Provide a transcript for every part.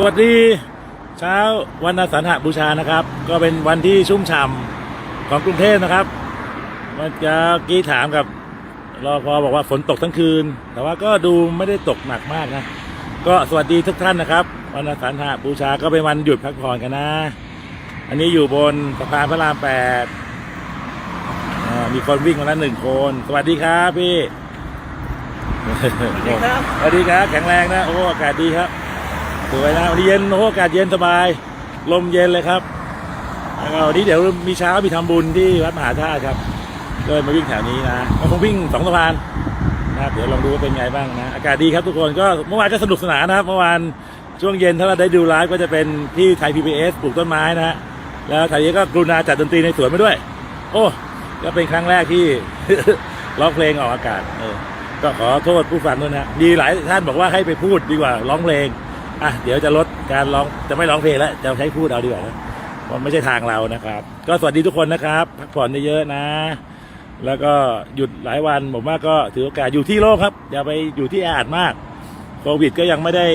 สวัสดีเช้าวันอาสาฬหบูชานะครับ ก็เป็นวันที่ชุ่มฉ่ำของกรุงเทพนะครับเมื่อกี้ถามกับรอพอบอกว่าฝนตกทั้งคืน แต่ว่าก็ดูไม่ได้ตกหนักมากนะ ก็สวัสดีทุกท่านนะครับ วันอาสาฬหบูชาก็เป็นวันหยุดพักผ่อนกันนะ อันนี้อยู่บนสะพานพระรามแปดอ่ามีคนวิ่งมาแล้วหนึ่งคน สวัสดีครับพี่สวัสดีครับสวัสดีครับแข็งแรงนะโอ้อากาศดีครับ สวยนะวันนี้เย็นโอ้อากาศเย็นสบาย ลมเย็นเลยครับแล้วก็วันนี้เดี๋ยวมีเช้ามีทำบุญที่วัดมหาธาตุครับก็เลยมาวิ่งแถวนี้นะก็คงวิ่งสองสะพานนะครับเดี๋ยวลองดูว่าเป็นไงบ้างนะอากาศดีครับทุกคนก็เมื่อวานก็สนุกสนานนะครับเมื่อวานช่วงเย็นถ้าเราได้ดูไลฟ์ก็จะเป็นที่ไทยพีบีเอสปลูกต้นไม้นะฮะแล้วไทยก็กรุณาจัดดนตรีในสวนมาด้วย โอ้ก็เป็นครั้งแรกที่ร้องเพลงออกอากาศเออก็ขอโทษผู้ฟังด้วยนะมีหลายท่านบอกว่าให้ไปพูดดีกว่าร้องเพลง อะเดี๋ยวจะลดการร้องจะไม่ร้องเพลงแล้วจะใช้พูดเอาดีกว่านะมันไม่ใช่ทางเรานะครับ ก็สวัสดีทุกคนนะครับพักผ่อนเยอะๆนะ แล้วก็หยุดหลายวันผมว่าก็ถือโอกาสอยู่ที่โลกครับ อย่าไปอยู่ที่แออัดมากโควิดก็ยังไม่ได้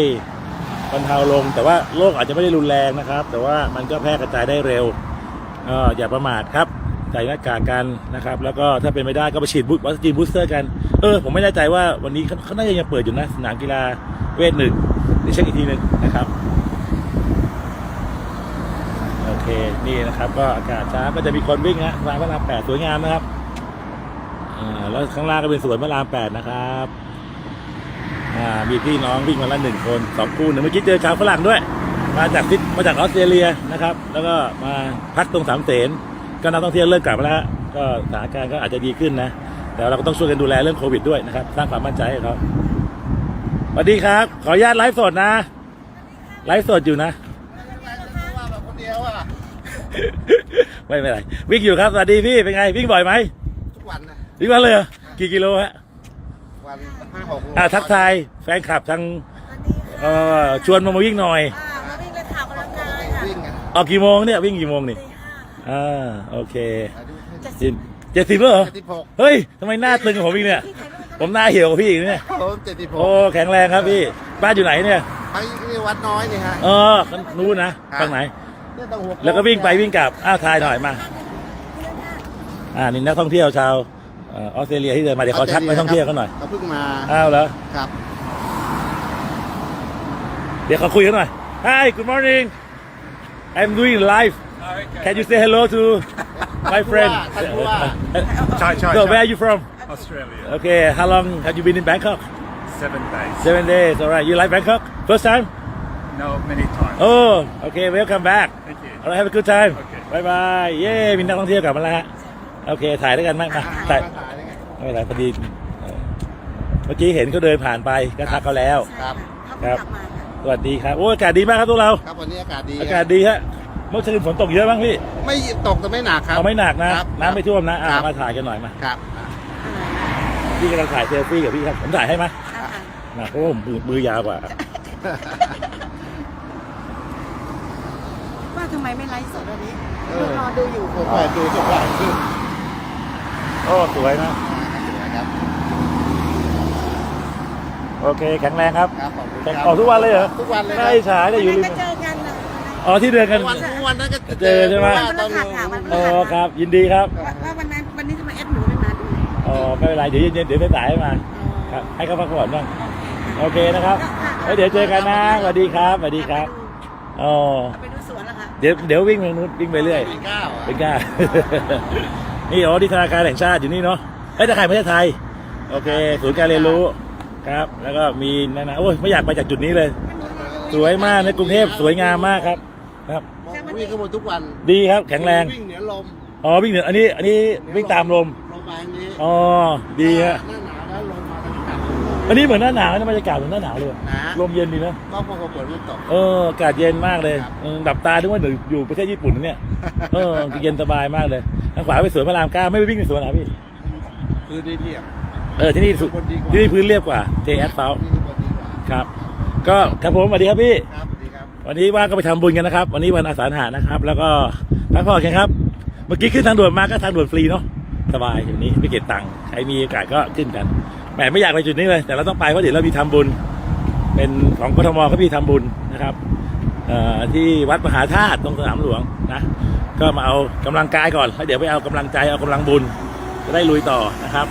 บรรเทาลง แต่ว่าโรคอาจจะไม่ได้รุนแรงนะครับ แต่ว่ามันก็แพร่กระจายได้เร็วก็อย่าประมาทครับใส่หน้ากากกันนะครับ แล้วก็ถ้าเป็นไม่ได้ก็ไปฉีดวัคซีนบูสเตอร์กัน เออผมไม่แน่ใจว่าวันนี้เขาเขาน่าจะยังเปิดอยู่นะสนามกีฬาเวทหนึ่ง เดี๋ยวเช็คอีกทีหนึ่งนะครับ โอเค นี่นะครับ ก็อากาศช้าก็จะมีคนวิ่งฮะสนามพระรามแปดสวยงามนะครับอ่าแล้วข้างล่างก็เป็นสวนพระรามแปดนะครับอ่ามีพี่น้องวิ่งมาละหนึ่งคนสองคู่หนึ่งเมื่อกี้เจอชาวฝรั่งด้วย มาจากทิศมาจากออสเตรเลียนะครับ แล้วก็มาพักตรงสามเสนก็นักท่องเที่ยวเริ่มกลับมาแล้วก็สถานการณ์ก็อาจจะดีขึ้นนะแต่เราก็ต้องช่วยกันดูแลเรื่องโควิดด้วยนะครับ สร้างความมั่นใจให้เขา สวัสดีครับ ขออนุญาตไลฟ์สดนะ ไลฟ์สดอยู่นะว่าแบบคนเดียวอะไม่เป็นไรวิ่งอยู่ครับ สวัสดีพี่ เป็นไง วิ่งบ่อยไหมทุกวันนะวิ่งมาเลยเหรอกี่กิโลฮะ วันห้าหกโลอ่าทักทายแฟนคลับทางเอ่อชวนมามาวิ่งหน่อยอ่ามาวิ่งเล่นข่าวกำลังกายค่ะวิ่งอะออกกี่โมงเนี่ย วิ่งกี่โมงนี่ตีห้าอ่าโอเคอายุเจ็ดสิบแล้วเหรอเจ็ดสิบหกเฮ้ยทำไมหน้าตึงกว่าผมอีกเนี่ย ผมหน้าเหี่ยวกว่าพี่อีกเนี่ยผมเจ็ดสิบหโอ้กแข็งแรงครับพี่บ้านอยู่ไหนเนี่ย ไปที่วัดน้อยนี่ฮะ เออนู้นนะฝั่งไหน เนี่ยต้องหัโค้งแล้วก็วิ่งไปวิ่งกลับ อ้าวทายหน่อยมา อ่า นี่นักท่องเที่ยวชาวเออออสเตรเลียที่เดินมาเดี๋ยวขอชักนักท่องเที่ยวเขาหน่อย เขาเพิ่งมาอ้าวเหรอ ครับ เดี๋ยวเขาคุยกันหน่อย Hi good morning I'm doing live Can you say hello to my friend ท่านผู้ว่า Chai, chai, So chai. where are you from Australia. Okay how long have you been in Bangkok Seven days. Seven days alright you like Bangkok First time No, many times. Oh okay welcome back Thank you. Alright have a good time โอเคบายบายเย้มีนักท่องเที่ยวกลับมาแล้วฮะโอเค ถ่ายด้วยกันไหมมาถ่ายไม่เป็นไรพอดีเอ่อเมื่อกี้เห็นเขาเดินผ่านไปก็ทักเขาแล้ว ครับ เขาเพิ่งกลับมาค่ะ สวัสดีครับโอ้อากาศดีมากครับทุกเรา ครับวันนี้อากาศดีอากาศดีฮะเมื่อคืนฝนตกเยอะบ้างพี่ไม่ตกแต่ไม่หนักครับ เอาไม่หนักนะ ครับน้ำไม่ท่วมนะอะครับ มาถ่ายกันหน่อยมา ครับ พี่กำลังถ่ายเซลฟี่กับพี่ครับผมถ่ายให้ไหมอ่าค่ะนะโอ้ผมมือมือยาวกว่า ว่าทำไมไม่ไลฟ์สดวันนี้เอดูอรอดูอยู่ผมเปิดดูทุกวันขึ้นโอ้สวยนะครับโอเค แข็งแรงครับครับขอบคุณแข่งครับออกทุกวันเลยเหรอทุกวันเลยน่าอิจฉาได้อยู่ริวัมนนั้นก็เจอกันนะอ๋อที่เดินกัน ทุกวันทุกวันนั้นก็เจอใช่ไหมว่าวันพฤหัสค่ะวันพฤอ๋อหัสครับ ยินดีครับ ว่า ไม่เป็นไร เดี๋ยวเย็นๆเดี๋ยวสายๆให้มาครับให้เขาพักผ่อนบ้างโอเคนะครับแล้วเดี๋ยวเจอกันนะสวัสดีครับสวัสดีครับอ๋อไปดูสวนแล้วค่ะเดี๋ยวเดี๋ยววิ่งไปนู้นวิ่งไปเรื่อยปีเก้าอะเป็นกล้านี่อ๋อที่ธนาคารแห่งชาติอยู่นี่เนาะเอ้ยธนาคารประเทศไทย โอเคศูนย์การเรียนรู้ครับ แล้วก็มีนั่นนะโอ้ยไม่อยากไปจากจุดนี้เลย สวยมากในกรุงเทพสวยงามมากครับ ครับมองวิ่งขึ้นบนทุกวัน ดีครับแข็งแรงวิ่งเหนือลมอ๋อวิ่งเหนืออันนี้อันนี้วิ่งตามลม ลมมาอย่างนี้อ๋อดีฮะหน้าหนาวแล้วลมมาทางกลับอันนี้เหมือนหน้าหนาวนะบรรยากาศเหมือนหน้าหนาวเลยนะลมเย็นดีนะก็พอฝนมันตกเอออากาศเย็นมากเลยครับเออดับตาด้วยว่าอยู่อยู่ประเทศญี่ปุ่นนะเนี่ยเออเย็นสบายมากเลยทางขวาไปสวนพระรามเก้าไม่ไปวิ่งในสวนเหรอพี่คือดีเรียบเออที่นี่สุดคนดีกว่าที่นี่พื้นเรียบกว่าเจแอสเฟลนี่คนดีกว่าครับ ก็ครับผมสวัสดีครับพี่ครับดีครับวันนี้ว่างก็ไปทำบุญกันนะครับ วันนี้วันอาสาฬหะนะครับ แล้วก็พักผ่อนกันครับ เมื่อกี้ขึ้นทางด่วนมาก็ทางด่วนฟรีเนาะ สบายอย่างนี้ไม่เก็บตังค์ใครมีโอกาสก็ขึ้นกันแหมไม่อยากไปจุดนี้เลย แต่เราต้องไปเพราะเดี๋ยวเรามีทำบุญ เป็นของกทมเขามีทำบุญนะครับที่วัดมหาธาตุตรงสนามหลวงนะก็มาเอากำลังกายก่อนแล้วเดี๋ยวไปเอากำลังใจเอากำลังบุญจะได้ลุยต่อนะครับ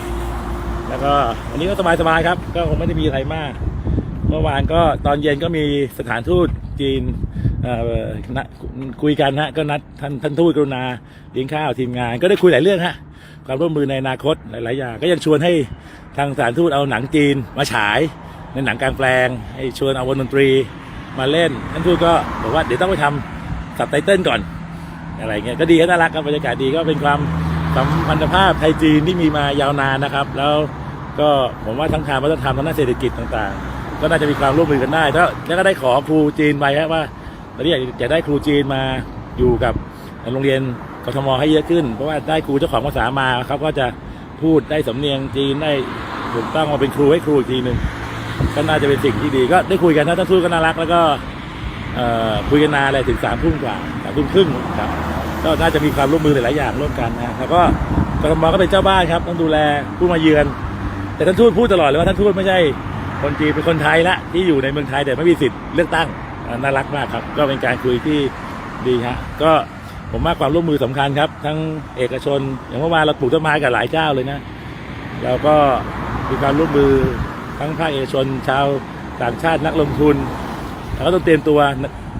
แล้วก็วันนี้ก็สบายๆครับ ก็คงไม่ได้มีอะไรมาก เมื่อวานก็ตอนเย็นก็มีสถานทูตจีนคุยกันฮะก็นัดท่านท่านทูตกรุณาเลี้ยงข้าวทีมงานก็ได้คุยหลายเรื่องฮะ ความร่วมมือในอนาคตหลาย ๆ อย่าง ก็ยังชวนให้ทางสถานทูตเอาหนังจีนมาฉายในหนังกลางแปลง ให้ชวนเอาวงดนตรีมาเล่นท่านทูตก็บอกว่าเดี๋ยวต้องไปทำสับไตเติลก่อนอะไรเงี้ยก็ดีก็น่ารักครับบรรยากาศดีก็เป็นความสัมพันธภาพไทยจีนที่มีมายาวนานนะครับ แล้วก็ผมว่าทั้งทางวัฒนธรรมทั้งด้านเศรษฐกิจต่างๆ ก็น่าจะมีความร่วมมือกันได้แล้วแล้วก็ได้ขอครูจีนไปครับว่าตอนนี้อยากจะได้ครูจีนมาอยู่กับโรงเรียน กทมให้เยอะขึ้น เพราะว่าได้ครูเจ้าของภาษามาเขาก็จะพูดได้สำเนียงจีนได้ถูกต้องมาเป็นครูให้ครูอีกทีหนึ่งก็น่าจะเป็นสิ่งที่ดีก็ได้คุยกันนะท่านทูตก็น่ารักแล้วก็คุยกันนานเลยถึงสามทุ่มกว่าสามทุ่มครึ่งครับก็น่าจะมีความร่วมมือหลายอย่างร่วมกันนะแล้วก็กทมก็เป็นเจ้าบ้านครับต้องดูแลผู้มาเยือน แต่ท่านทูตพูดตลอดเลยว่าท่านทูตไม่ใช่คนจีนเป็นคนไทยละที่อยู่ในเมืองไทยแต่ไม่มีสิทธิ์เลือกตั้งน่ารักมากครับ ก็เป็นการคุยที่ดีฮะก็ ผมว่าความร่วมมือสำคัญครับ ทั้งเอกชน อย่างเมื่อวานเราปลูกต้นไม้กับหลายเจ้าเลยนะแล้วก็มีการร่วมมือทั้งภาคเอกชน ชาวต่างชาตินักลงทุนเราก็ต้องเตรียมตัว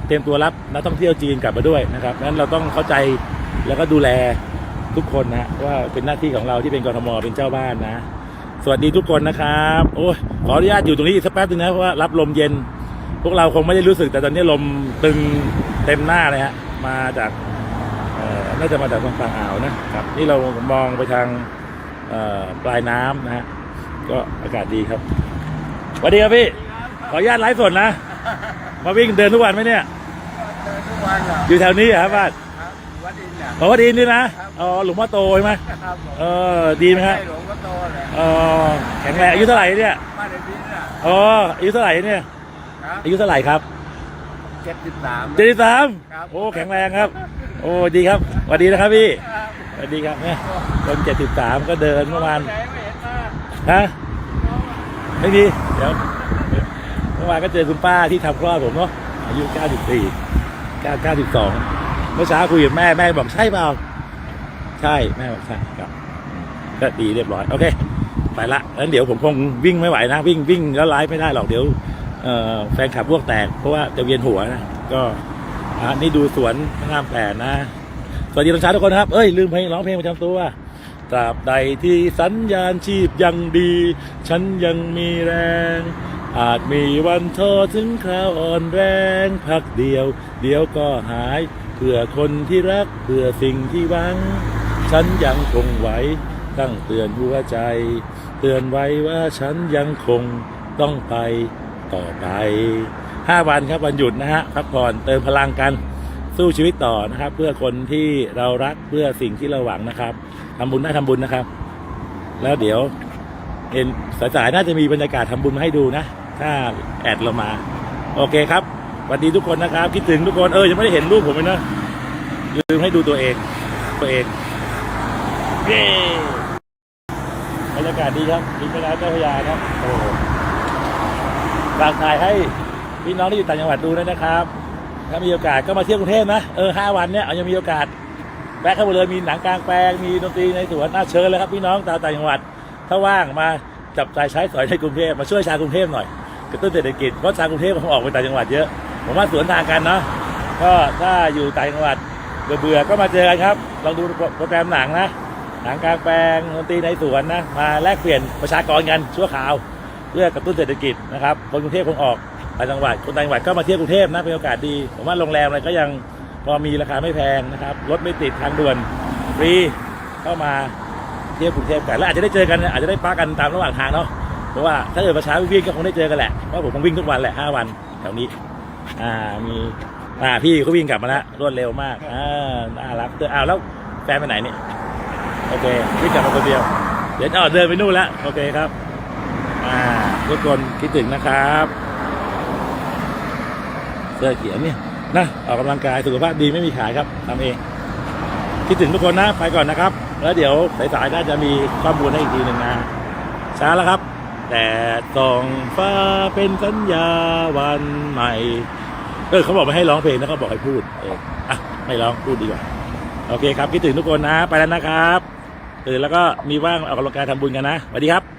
เตรียมตัวรับนักท่องเที่ยวจีนกลับมาด้วยนะครับนั้นเราต้องเข้าใจแล้วก็ดูแลทุกคนนะว่าเป็นหน้าที่ของเราที่เป็นกรทมเป็นเจ้าบ้านนะ สวัสดีทุกคนนะครับ โอ้ยขออนุญาตอยู่ตรงนี้สักแป๊บนึงนะเพราะว่ารับลมเย็น พวกเราคงไม่ได้รู้สึกแต่ตอนนี้ลมตึงเต็มหน้าเลยฮะมาจาก น่าจะมาจากทางฝั่งอ่าวนะครับนี่เรามองไปทางเอ่อปลายน้ำนะฮะก็อากาศดีครับสวัสดีครับพี่ ขออนุญาตไลฟ์สดนะ มาวิ่งเดินทุกวันไหมเนี่ยเดินทุกวันเหรออยู่แถวนี้เหรอครับบ้านครับวัดอินเนี่ยขอวัดอินนี่นะอ๋อหลวงพ่อโตใช่ไหมครับผมเออดีไหมครับใช่หลวงพ่อโตแหละเออแข็งแรงอายุเท่าไหร่เนี่ยบ้านในพิษน่ะอ๋ออายุเท่าไหร่เนี่ยครับอายุเท่าไหร่ครับเจ็ดสิบสามเจ็ดสิบสามครับโอ้แข็งแรงครับ โอ้ดีครับสวัสดีนะครับพี่สวัสดีครับเนี่ยคนเจ็ดสิบสามก็เดินเมื่อวานนไม่เห็นมาฮะไม่มีเดี๋ยวเมื่อวานก็เจอคุณป้าที่ทำคลอดผมเนาะอายุ 94 9 92 เมื่อเช้าคุยกับแม่แม่บอกใช่เปล่า ใช่แม่บอกใช่ครับก็ดีเรียบร้อย โอเค ไปละงั้นเดี๋ยวผมคงวิ่งไม่ไหวนะ วิ่งวิ่งแล้วไลฟ์ไม่ได้หรอกเดี๋ยวแฟนคลับพวกแตก เพราะว่าจะเวียนหัวนะ ก็ อะนี่ดูสวนพระงามแปดนะ สวัสดีตอนเช้าทุกคนครับ เอ้ย ลืมเพลงร้องเพลงประจำตัวตราบใดที่สัญญาณชีพยังดี ฉันยังมีแรง อาจมีวันท้อถึงคราวอ่อนแรง พักเดียว เดี๋ยวก็หาย เพื่อคนที่รัก เพื่อสิ่งที่หวัง ฉันยังคงไหวตั้งเตือนหัวใจ เตือนไว้ว่าฉันยังคงต้องไปต่อไป ห้าวันครับวันหยุดนะฮะพักผ่อนเติมพลังกันสู้ชีวิตต่อนะครับ เพื่อคนที่เรารักเพื่อสิ่งที่เราหวังนะครับทำบุญได้ทำบุญนะครับ แล้วเดี๋ยวเห็นสายๆน่าจะมีบรรยากาศทำบุญมาให้ดูนะ ถ้าแอดเรามา โอเคครับสวัสดีทุกคนนะครับ คิดถึงทุกคนเออยังไม่ได้เห็นรูปผมเลยนะลืมให้ดูตัวเอง ตัวเองเย้บรรยากาศดีครับริมแม่น้ำเจ้าพระยาครับโอ้โหฝากถ่ายให้ พี่น้องที่อยู่ต่างจังหวัดดูด้วยนะครับ ถ้ามีโอกาสก็มาเที่ยวกรุงเทพนะ เออห้าวันเนี้ยเอายังมีโอกาสแวะเข้ามาเลยมีหนังกลางแปลงมีดนตรีในสวนน่าเชิญเลยครับพี่น้องชาวต่างจังหวัด ถ้าว่างมาจับจ่ายใช้สอยในกรุงเทพมาช่วยชาวกรุงเทพหน่อยกระตุ้นเศรษฐกิจเพราะชาวกรุงเทพเขาออกไปต่างจังหวัดเยอะ ผมว่าสวนทางกันเนาะก็ถ้าอยู่ต่างจังหวัดเบื่อเบื่อๆก็มาเจอกันครับลองดูโปรแกรมหนังนะหนังกลางแปลงดนตรีในสวนนะมาแลกเปลี่ยนประชากรกันชั่วคราว เพื่อกระตุ้นเศรษฐกิจนะครับคนกรุงเทพคงออก ต่างจังหวัดคนต่างจังหวัดก็มาเที่ยวกรุงเทพนะเป็นโอกาสดีผมว่าโรงแรมอะไรก็ยังพอมีราคาไม่แพงนะครับรถไม่ติดทางด่วนฟรีเข้ามาเที่ยวกรุงเทพกันแล้วอาจจะได้เจอกันอาจจะได้พักกันตามระหว่างทางเนาะเพราะว่าถ้าเกิดประชาวิ่งก็คงได้เจอกันแหละเพราะผมคงวิ่งทุกวันแหละห้าวันแถวนี้อ่ามีอ่าพี่เขาวิ่งกลับมาแล้วรวดเร็วมากอ่าน่ารักเตออ้าวแล้วแฟนไปไหนเนี่ยโอเควิ่งกลับมาคนเดียว เดี๋ยวเอเดินไปนู่นแล้วโอเคครับอ่าทุกคนคิดถึงนะครับ สื้อเขียวเนี่ยนะออกกำลังกายสุขภาพดีไม่มีขายครับทำเองคิดถึงทุกคนนะไปก่อนนะครับ แล้วเดี๋ยวสายๆน่าจะมีข้อมูลให้อีกทีหนึ่งนะช้าแล้วครับ แต่สองฟ้าเป็นสัญญาวันใหม่ เออเขาบอกไม่ให้ร้องเพลงนะเขาบอกให้พูดเอออะไม่ร้องพูดดีกว่า โอเคครับคิดถึงทุกคนนะ ไปแล้วนะครับตื่นแล้วก็มีว่างออกกำลังกายทำบุญกันนะสวัสดีครับ